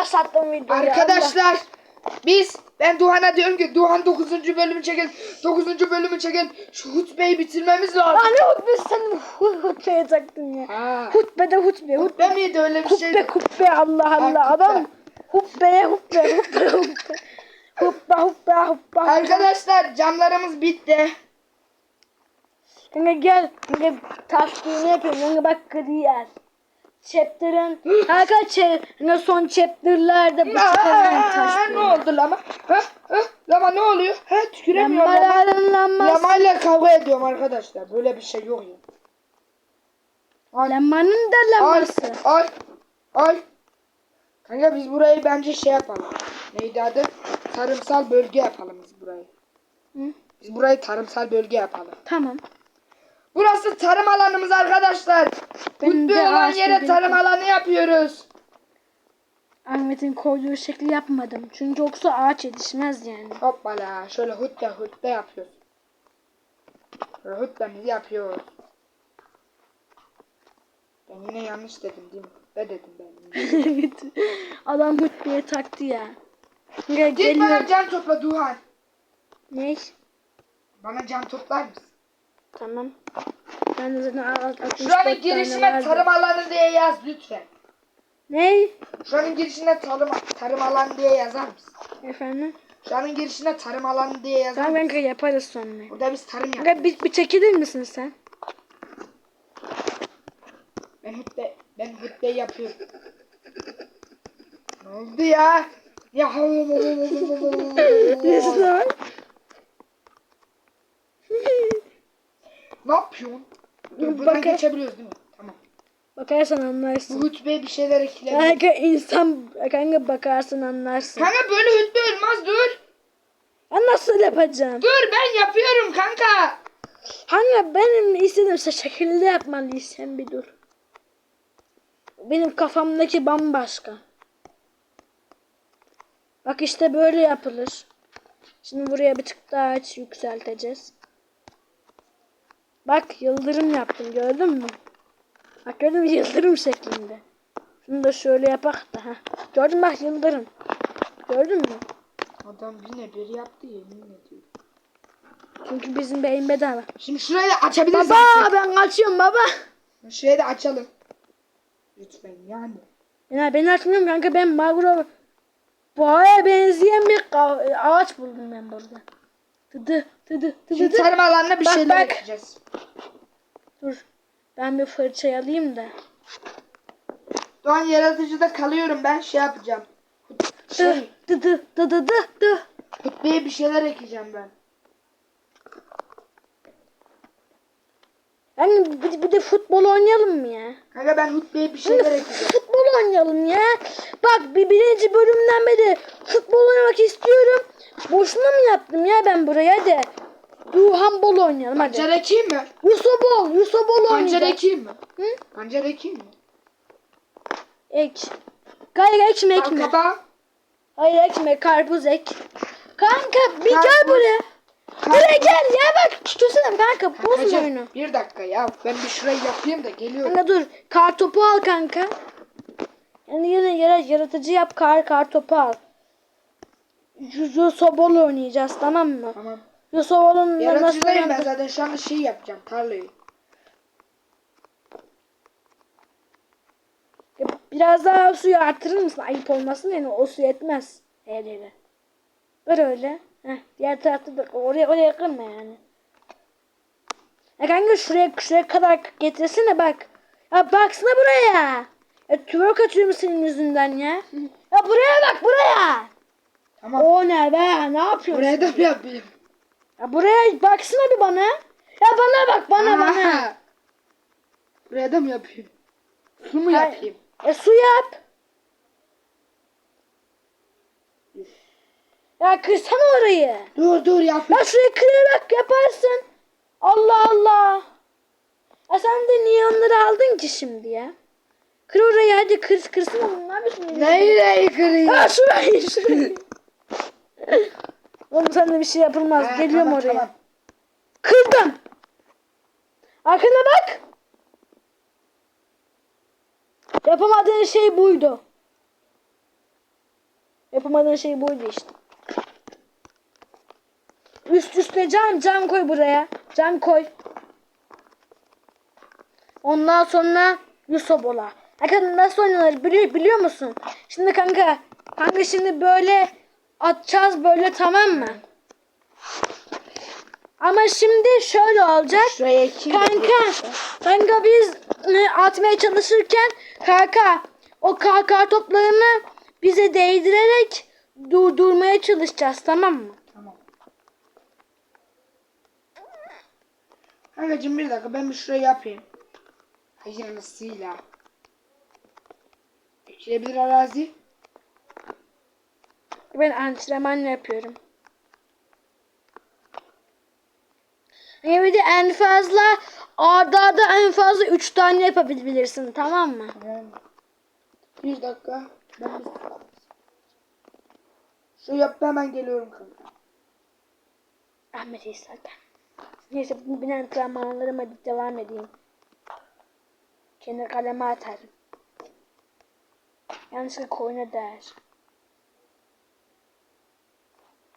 başlattım videoyu. Arkadaşlar biz ben Duhan'a diyorum ki Duhan 9. bölümü çekin. 9. bölümü çekin. Şu hutbeyi bitirmemiz lazım. Lan hutbe sen hu- hutbeye taktın ya. Ha. Hutbe de hutbe. Hutbe Hutbe miydi öyle bir şey? hutbe hutbe Allah Allah. Ha, Adam hubbeye hutbe hutbe hutbe. Huppa huppa huppa. Arkadaşlar camlarımız bitti. Kanka gel. Kanka taş düğme yapıyorum. Kanka bak gri yer. Chapter'ın kanka kanka son chapter'larda bu chapter'ın taş ne oldu lama? Ha? Ha? Lama ne oluyor? Ha tüküremiyor lama. Laması. Lamayla kavga ediyorum arkadaşlar. Böyle bir şey yok ya. Ay, Lamanın da ay, laması. ay, ay. Kanka biz burayı bence şey yapalım. Neydi adı? Tarımsal bölge yapalım biz burayı. Hı? Biz burayı tarımsal bölge yapalım. Tamam. Burası tarım alanımız arkadaşlar. Kutlu olan yere tarım alanı yapıyoruz. Ahmet'in koyduğu şekli yapmadım. Çünkü yoksa ağaç yetişmez yani. Hoppala şöyle hutbe hutbe yapıyoruz. Şöyle hutbemizi yapıyoruz. Ben yine yanlış dedim değil mi? Hutbe dedim ben. evet. Adam hutbeye taktı ya. Ya Git geliyor. bana can topla Duhan. Ne? Bana can toplar mısın? Tamam. Ben zaten al- 64 Şuranın girişine tarım alanı diye yaz lütfen. Ne? Şuranın girişine tarım, tarım alanı diye yazar mısın? Efendim? Şuranın girişine tarım alanı diye yazar Tamam kanka yaparız sonra. Burada biz tarım yapıyoruz. Kanka bir, bir çekilir misin sen? Ben hutbe, ben hutbe yapıyorum. Ne oldu ya? Ya Neyse lan. Ne yapıyorsun? Dur, buradan Bakın. geçebiliyoruz değil mi? Tamam. Bakarsan Bu anlarsın. hutbeye bir şeyler ekleyelim. Kanka insan kanka bakarsın anlarsın. Kanka böyle hutbe olmaz dur. Ben nasıl yapacağım? Dur ben yapıyorum kanka. Kanka benim istediğim şey şekilde yapmalıyız sen bir dur. Benim kafamdaki bambaşka. Bak işte böyle yapılır. Şimdi buraya bir tık daha aç yükselteceğiz. Bak yıldırım yaptım gördün mü? Bak gördün mü yıldırım şeklinde. Şunu da şöyle yapak da. Heh. Gördün mü bak yıldırım. Gördün mü? Adam yine bir yaptı yemin ediyorum. Çünkü bizim beyin bedava. Şimdi şurayı da açabiliriz. Baba artık. ben kaçıyorum baba. Şurayı da açalım. Lütfen yani. Ya ben açmıyorum kanka ben magro boğaya benzeyen bir ağaç buldum ben burada. Tıdı tıdı tıdı Şimdi tıdı. tarım alanına bir Bak, şeyler bak. ekleyeceğiz. Dur. Ben bir fırça alayım da. Doğan yaratıcıda kalıyorum ben şey yapacağım. Şey, dı dı dı dı dı dı. hutbeye bir şeyler ekleyeceğim ben. Yani bir, bir de futbol oynayalım mı ya? Kanka ben hutbeye bir şeyler ekleyeceğim. futbol oynayalım ya. Bak bir birinci bölümden beri futbol oynamak istiyorum. Boşuna mı yaptım ya ben buraya de. Duhan bol oynayalım hadi. Pancar ekeyim mi? Yusobol, Yusobol Pancar oynayacağız. ekeyim mi? Hı? Pancar ekeyim mi? Ek. Hayır ekme ekme. Kaba. Hayır ekme karpuz ek. Kanka bir gel buraya. Buraya gel ya bak tutursana kanka bozma Kankacığım, oyunu. Bir dakika ya ben bir şurayı yapayım da geliyorum. Kanka dur kar topu al kanka. Yani yine yara, yaratıcı yap kar kar topu al. Yusobol oynayacağız tamam mı? Tamam. Yusobol'un nasıl Yaratıcıdayım ben zaten şu anda şey yapacağım tarlayı. Biraz daha suyu artırır mısın? Ayıp olmasın yani o su yetmez. Her yere. Ver öyle. Heh, diğer tarafta da oraya oraya kırma yani. Ya kanka şuraya şuraya kadar getirsene bak. Ya baksana buraya. Ya twerk atıyorum senin yüzünden ya. Ya buraya bak buraya. Tamam. O ne be? Ne yapıyorsun? Buraya da mı yapayım? Ya buraya baksana bir bana. Ya bana bak bana bana. Aha. Buraya da mı yapayım? Su mu Hayır. yapayım? E su yap. Ya kırsana orayı. Dur dur yapayım. Ya şurayı kırarak yaparsın. Allah Allah. Ya sen de niye onları aldın ki şimdi ya? Kır orayı hadi kır kırsın oğlum. Ne yapıyorsun? Neyi neyi kırayım? Ha şurayı şurayı. oğlum sen de bir şey yapılmaz. Ha, Geliyorum tamam, oraya. tamam. Kırdım. Arkana bak. Yapamadığın şey buydu. Yapamadığın şey buydu işte. Üst üste cam cam koy buraya. Cam koy. Ondan sonra Yusobola. Kanka nasıl oynanır biliyor, biliyor musun? Şimdi kanka kanka şimdi böyle atacağız böyle tamam mı? Ama şimdi şöyle olacak. Kanka, kanka biz e, atmaya çalışırken kanka o KK toplarını bize değdirerek durdurmaya çalışacağız tamam mı? Tamam. Kankacığım bir dakika ben bir şurayı yapayım. Hayırlısıyla. Ekilebilir arazi. Ben antrenman yapıyorum. Evet en fazla arda arda en fazla 3 tane yapabilirsin tamam mı? Tamam. Bir dakika. Ben bir... Şu yap hemen geliyorum kanka. Ahmet İsa ben. Neyse bu ben antrenmanlarıma devam edeyim. Kendi kaleme atarım. Yanlışlıkla koyuna değer.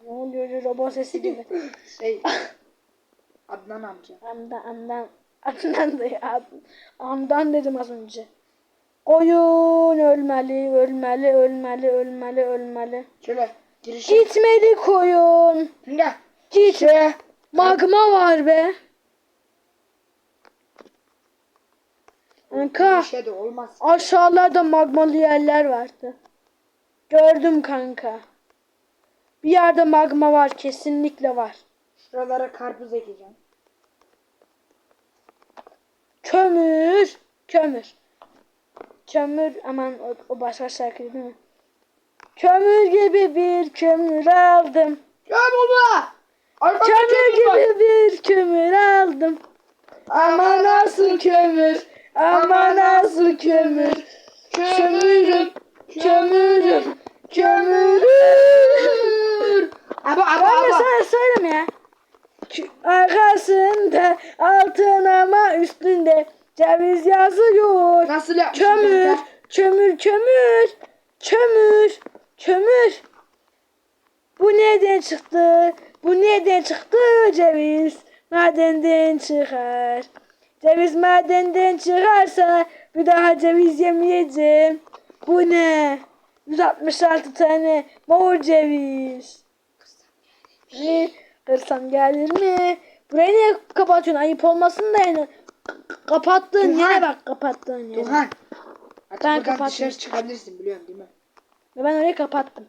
Ne oluyor robot sesi gibi. Şey. Adnan amca. Andan andan andan da ya. Andan dedim az önce. Oyun ölmeli, ölmeli, ölmeli, ölmeli, ölmeli. Şöyle girişe. Gitmeli koyun. Gel. Git. Şuraya. Magma var be. Kanka olmaz. aşağılarda magmalı yerler vardı. Gördüm kanka. Bir yerde magma var kesinlikle var. Şuralara karpuz ekeceğim. Kömür. Kömür. Kömür aman o, o başka şarkı değil mi? Kömür gibi bir kömür aldım. Baba. Arkamda Kömür var. gibi bir kömür aldım. Ama nasıl kömür? Ama nasıl kömür? Kömürüm, kömürüm, kömürüm. Aba aba de aba. sana söyleyeyim ya. Kü- Arkasında altın ama üstünde ceviz yazıyor. Nasıl yapmışsın Kömür, kanka? kömür, kömür, kömür, kömür. Bu nereden çıktı? Bu nereden çıktı ceviz? Madenden çıkar. Ceviz madenden çıkarsa bir daha ceviz yemeyeceğim. Bu ne? 166 tane mor ceviz. Ne? Kırsam gelir mi? Burayı niye kapatıyorsun? Ayıp olmasın da yani. Kapattığın Duhan. yere bak kapattığın yere. Duhan. Artık Ben buradan kapattım. dışarı çıkabilirsin biliyorsun değil mi? Ve ben orayı kapattım.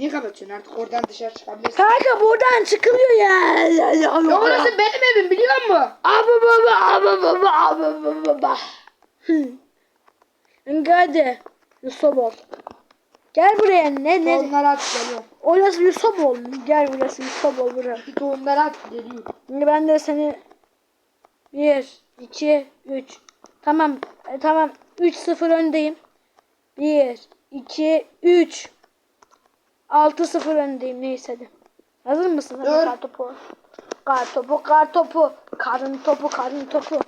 Niye kapatıyorsun artık oradan dışarı çıkabilirsin. Kanka buradan çıkılıyor ya. ya, ya, Ya orası benim evim biliyor musun? Aba baba aba baba aba baba hadi. Yusuf ol. Gel buraya ne ne? Tohumları at geliyorum. Orası Yusuf ol. Gel burası Yusuf ol buraya. Bir tohumları at geliyorum. Şimdi ben de seni 1, 2, 3. Tamam. e, tamam. 3-0 öndeyim. 1, 2, 3. 6-0 öndeyim. Neyse hadi. Hazır mısın? Hadi kar topu. Kar topu, kar topu. Karın topu, karın topu.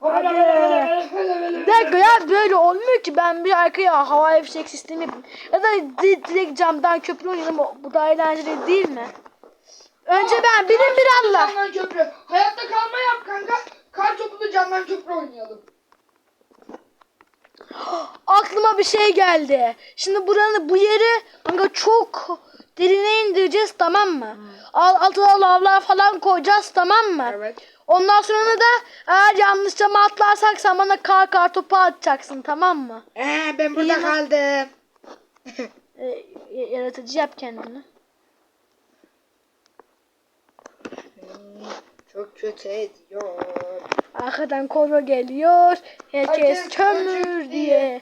Hadi. Bir dakika ya böyle olmuyor ki ben bir arkaya hava fişek sistemi yapayım. Ya da di- direkt camdan köprü oynayalım bu da eğlenceli değil mi? Önce ben birim bir Allah. Camdan köprü. Hayatta kalma yap kanka. Kar topunu camdan köprü oynayalım. Aklıma bir şey geldi. Şimdi buranın bu yeri kanka çok derine indireceğiz tamam mı? Al, altına lavlar falan koyacağız tamam mı? Evet. Ondan sonra da eğer yanlışça mı atlarsak sen bana kar kar topu atacaksın tamam mı? Ee, ben burada İyi mi? kaldım. Ee, yaratıcı yap kendini. Çok kötü ediyor. Arkadan koro geliyor. Herkes Herkes kömür diye.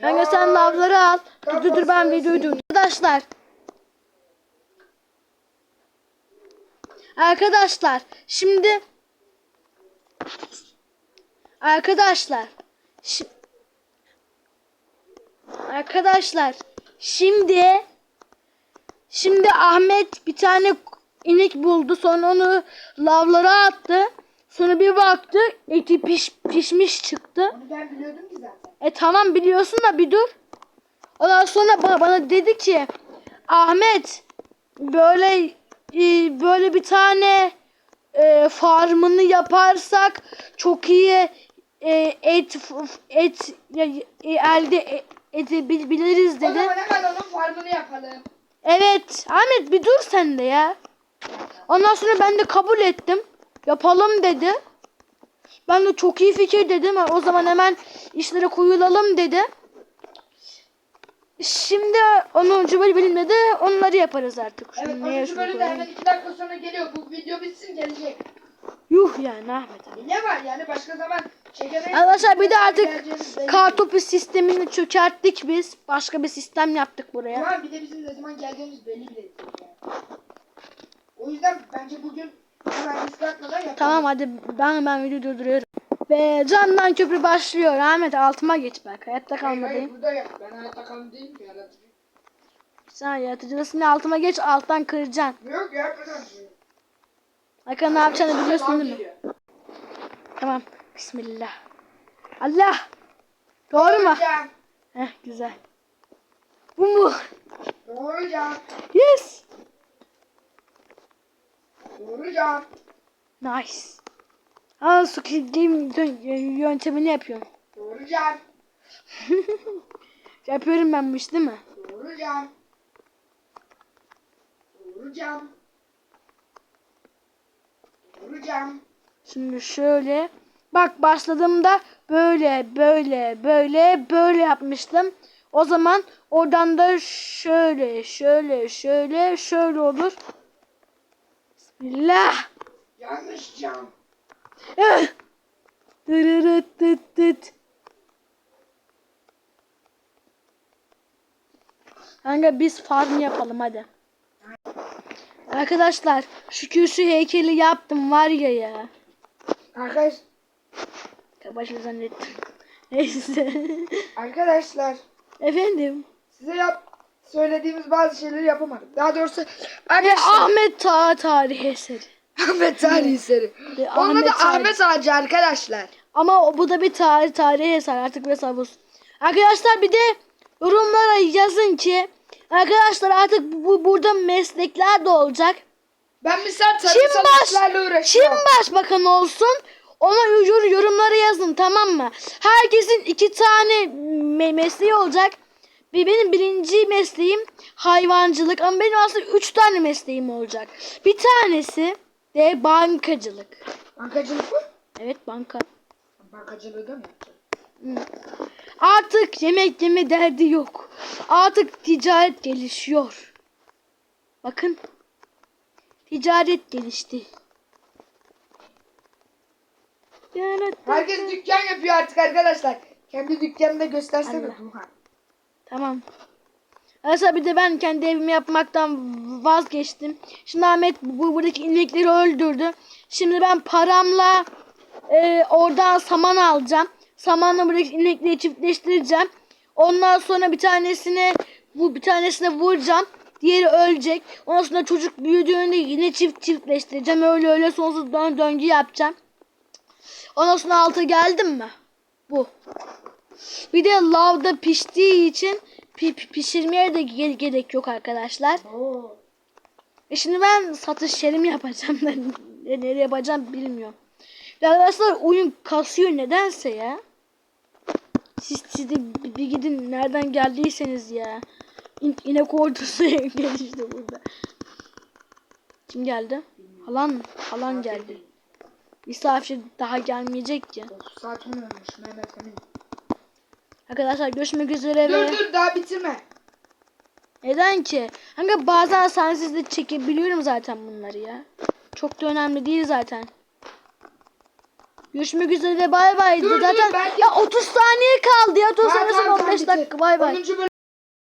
Kanka sen lavları al. Dur dur, dur ben videoyu dur. Arkadaşlar. Arkadaşlar şimdi Arkadaşlar şi- Arkadaşlar şimdi şimdi Ahmet bir tane inek buldu sonra onu lavlara attı. Sonra bir baktık eti piş, pişmiş çıktı. Onu ben biliyordum ki zaten. E tamam biliyorsun da bir dur. Ondan sonra bana, bana dedi ki Ahmet böyle e, böyle bir tane e, farmını yaparsak çok iyi e, et et e, elde e- edebiliriz O dedi. zaman hemen onun farmını yapalım. Evet Ahmet bir dur sen de ya. Ondan sonra ben de kabul ettim. Yapalım dedi. Ben de çok iyi fikir dedim. O zaman hemen işlere koyulalım dedi. Şimdi 10. bölümde de onları yaparız artık. Evet Şunu neye 13. şunu bölüm de koyalım. hemen 2 dakika sonra geliyor. Bu video bitsin gelecek. Yuh yani Ahmet abi. Ne var yani başka zaman çekemeyiz. Arkadaşlar bir de artık kartopu sistemini çökerttik biz. Başka bir sistem yaptık buraya. Tamam bir de bizim ne zaman geleceğimiz belli bile değil yani. O yüzden bence bugün hemen risk atmadan yapalım. Tamam hadi ben ben video durduruyorum. Ve camdan köprü başlıyor. Ahmet altıma geç bak. Hayatta Hayır, hayır, kalmadayım. burada yap. Ben hayatta kalın değilim ki yaratıcı. Sen yaratıcısın altıma geç alttan kıracaksın. Yok ya kadar. Hakan ne yapacağını biliyorsun değil mi? Tamam. Bismillah. Allah. Doğru mu? Heh güzel. Bu mu? Doğru hocam. Yes. Hocam. Nice. Aa Squid Game dön- yöntemini yapıyorum. Doğru hocam. Yapıyorum ben bu iş değil mi? Hocam. Doğru hocam. Şimdi şöyle. Bak başladığımda böyle böyle böyle böyle yapmıştım. O zaman oradan da şöyle şöyle şöyle şöyle olur. Bismillah. Yanlış cam. Eh! Dırırıt tıt tıt. Kanka biz farm yapalım hadi. Arkadaşlar şu kürsü heykeli yaptım var ya ya. Arkadaş, Kabaşı zannettim. Neyse. arkadaşlar Efendim. size yap söylediğimiz bazı şeyleri yapamadık. Daha doğrusu arkadaşlar Ahmet Ta tarih eseri. Ahmet Tarih eseri. Onun Tarih. Ahmet Ağacı arkadaşlar. Ama o- bu da bir tarih tarih eser artık biraz havuz. Arkadaşlar bir de yorumlara yazın ki arkadaşlar artık bu burada meslekler de olacak. Ben misal Kim baş işlerle kim uğraşıyorum. başbakan olsun ona yor- yorumlara yazın tamam mı? Herkesin iki tane me- mesleği olacak. Bir benim birinci mesleğim hayvancılık ama benim aslında üç tane mesleğim olacak. Bir tanesi de bankacılık. Bankacılık mı? Evet banka. Bankacılığı da mı yapacağım? Artık yemek yeme derdi yok. Artık ticaret gelişiyor. Bakın. Ticaret gelişti. Herkes dükkan yapıyor artık arkadaşlar. Kendi dükkanını da göstersene Allah. Tamam. Aslında bir de ben kendi evimi yapmaktan vazgeçtim. Şimdi Ahmet bu buradaki inekleri öldürdü. Şimdi ben paramla e, oradan saman alacağım. Samanla buradaki inekleri çiftleştireceğim. Ondan sonra bir tanesine bu bir tanesine vuracağım. Diğeri ölecek. Ondan sonra çocuk büyüdüğünde yine çift çiftleştireceğim. Öyle öyle sonsuz dön döngü yapacağım. Ondan sonra altı geldim mi? Bu. Bir de lavda piştiği için pi- pi- pişirmeye de ge- gerek yok arkadaşlar. Oo. E şimdi ben satış yerimi yapacağım da ne- nereye yapacağım bilmiyorum. Ve arkadaşlar oyun kasıyor nedense ya. Siz, siz de bir, gidin nereden geldiyseniz ya. İn, inek ordusu gelişti burada. Kim geldi? Halan? Halan geldi. Misafir daha gelmeyecek. 9 saat olmuş Mehmet Emin. Arkadaşlar görüşmek üzere ve... Dur dur daha bitirme. Neden ki? Kanka bazen sensiz de çekebiliyorum zaten bunları ya. Çok da önemli değil zaten. Görüşmek üzere bay bay. Dur, dur, zaten ben- ya 30 saniye kaldı ya. 30 Tamam, saniye sonra tamam, tamam, 15 bitir. dakika bay bay. 10. bölüm